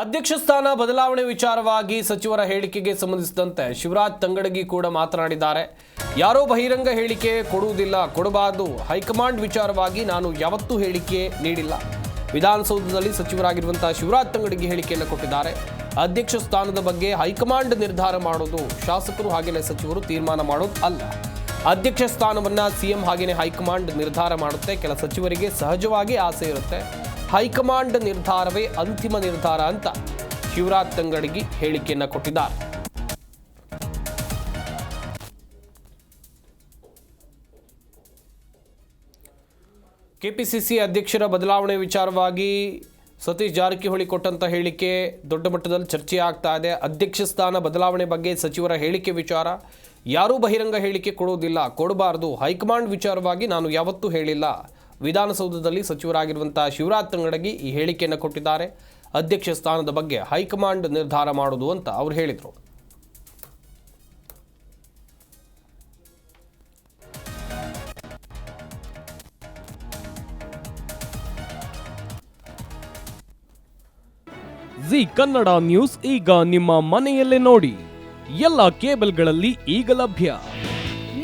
ಅಧ್ಯಕ್ಷ ಸ್ಥಾನ ಬದಲಾವಣೆ ವಿಚಾರವಾಗಿ ಸಚಿವರ ಹೇಳಿಕೆಗೆ ಸಂಬಂಧಿಸಿದಂತೆ ಶಿವರಾಜ್ ತಂಗಡಗಿ ಕೂಡ ಮಾತನಾಡಿದ್ದಾರೆ. ಯಾರೋ ಬಹಿರಂಗ ಹೇಳಿಕೆ ಕೊಡುವುದಿಲ್ಲ, ಕೊಡಬಾರದು. ಹೈಕಮಾಂಡ್ ವಿಚಾರವಾಗಿ ನಾನು ಯಾವತ್ತೂ ಹೇಳಿಕೆ ನೀಡಿಲ್ಲ. ವಿಧಾನಸೌಧದಲ್ಲಿ ಸಚಿವರಾಗಿರುವಂತಹ ಶಿವರಾಜ್ ತಂಗಡಗಿ ಹೇಳಿಕೆಯನ್ನು ಕೊಟ್ಟಿದ್ದಾರೆ. ಅಧ್ಯಕ್ಷ ಸ್ಥಾನದ ಬಗ್ಗೆ ಹೈಕಮಾಂಡ್ ನಿರ್ಧಾರ ಮಾಡೋದು ಶಾಸಕರು ಹಾಗೆಯೇ ಸಚಿವರು ತೀರ್ಮಾನ ಮಾಡೋದು ಅಲ್ಲ. ಅಧ್ಯಕ್ಷ ಸ್ಥಾನವನ್ನು ಸಿಎಂ ಹಾಗೆಯೇ ಹೈಕಮಾಂಡ್ ನಿರ್ಧಾರ ಮಾಡುತ್ತೆ, ಕೆಲ ಸಚಿವರಿಗೆ ಸಹಜವಾಗಿ ಆಸೆ ಇರುತ್ತೆ. ಹೈಕಮಾಂಡ್ ನಿರ್ಧಾರವೇ ಅಂತಿಮ ನಿರ್ಧಾರ ಅಂತ ಶಿವರಾಜ್ ತಂಗಡಗಿ ಹೇಳಿಕೆಯನ್ನು ಕೊಟ್ಟಿದ್ದಾರೆ. ಕೆಪಿಸಿಸಿ ಅಧ್ಯಕ್ಷರ ಬದಲಾವಣೆ ವಿಚಾರವಾಗಿ ಸತೀಶ್ ಜಾರಕಿಹೊಳಿ ಕೊಟ್ಟಂತ ಹೇಳಿಕೆ ದೊಡ್ಡ ಮಟ್ಟದಲ್ಲಿ ಚರ್ಚೆ ಆಗ್ತಾ ಇದೆ. ಅಧ್ಯಕ್ಷ ಸ್ಥಾನ ಬದಲಾವಣೆ ಬಗ್ಗೆ ಸಚಿವರ ಹೇಳಿಕೆ ವಿಚಾರ. ಯಾರೂ ಬಹಿರಂಗ ಹೇಳಿಕೆ ಕೊಡುವುದಿಲ್ಲ, ಕೊಡಬಾರದು. ಹೈಕಮಾಂಡ್ ವಿಚಾರವಾಗಿ ನಾನು ಯಾವತ್ತೂ ಹೇಳಿಲ್ಲ. ವಿಧಾನಸೌಧದಲ್ಲಿ ಸಚಿವರಾಗಿರುವಂತಹ ಶಿವರಾಜ್ ತಂಗಡಗಿ ಈ ಹೇಳಿಕೆಯನ್ನು ಕೊಟ್ಟಿದ್ದಾರೆ. ಅಧ್ಯಕ್ಷ ಸ್ಥಾನದ ಬಗ್ಗೆ ಹೈಕಮಾಂಡ್ ನಿರ್ಧಾರ ಮಾಡೋದು ಅಂತ ಅವರು ಹೇಳಿದರು. ಜಿ ಕನ್ನಡ ನ್ಯೂಸ್ ಈಗ ನಿಮ್ಮ ಮನೆಯಲ್ಲೇ ನೋಡಿ. ಎಲ್ಲ ಕೇಬಲ್ಗಳಲ್ಲಿ ಈಗ ಲಭ್ಯ.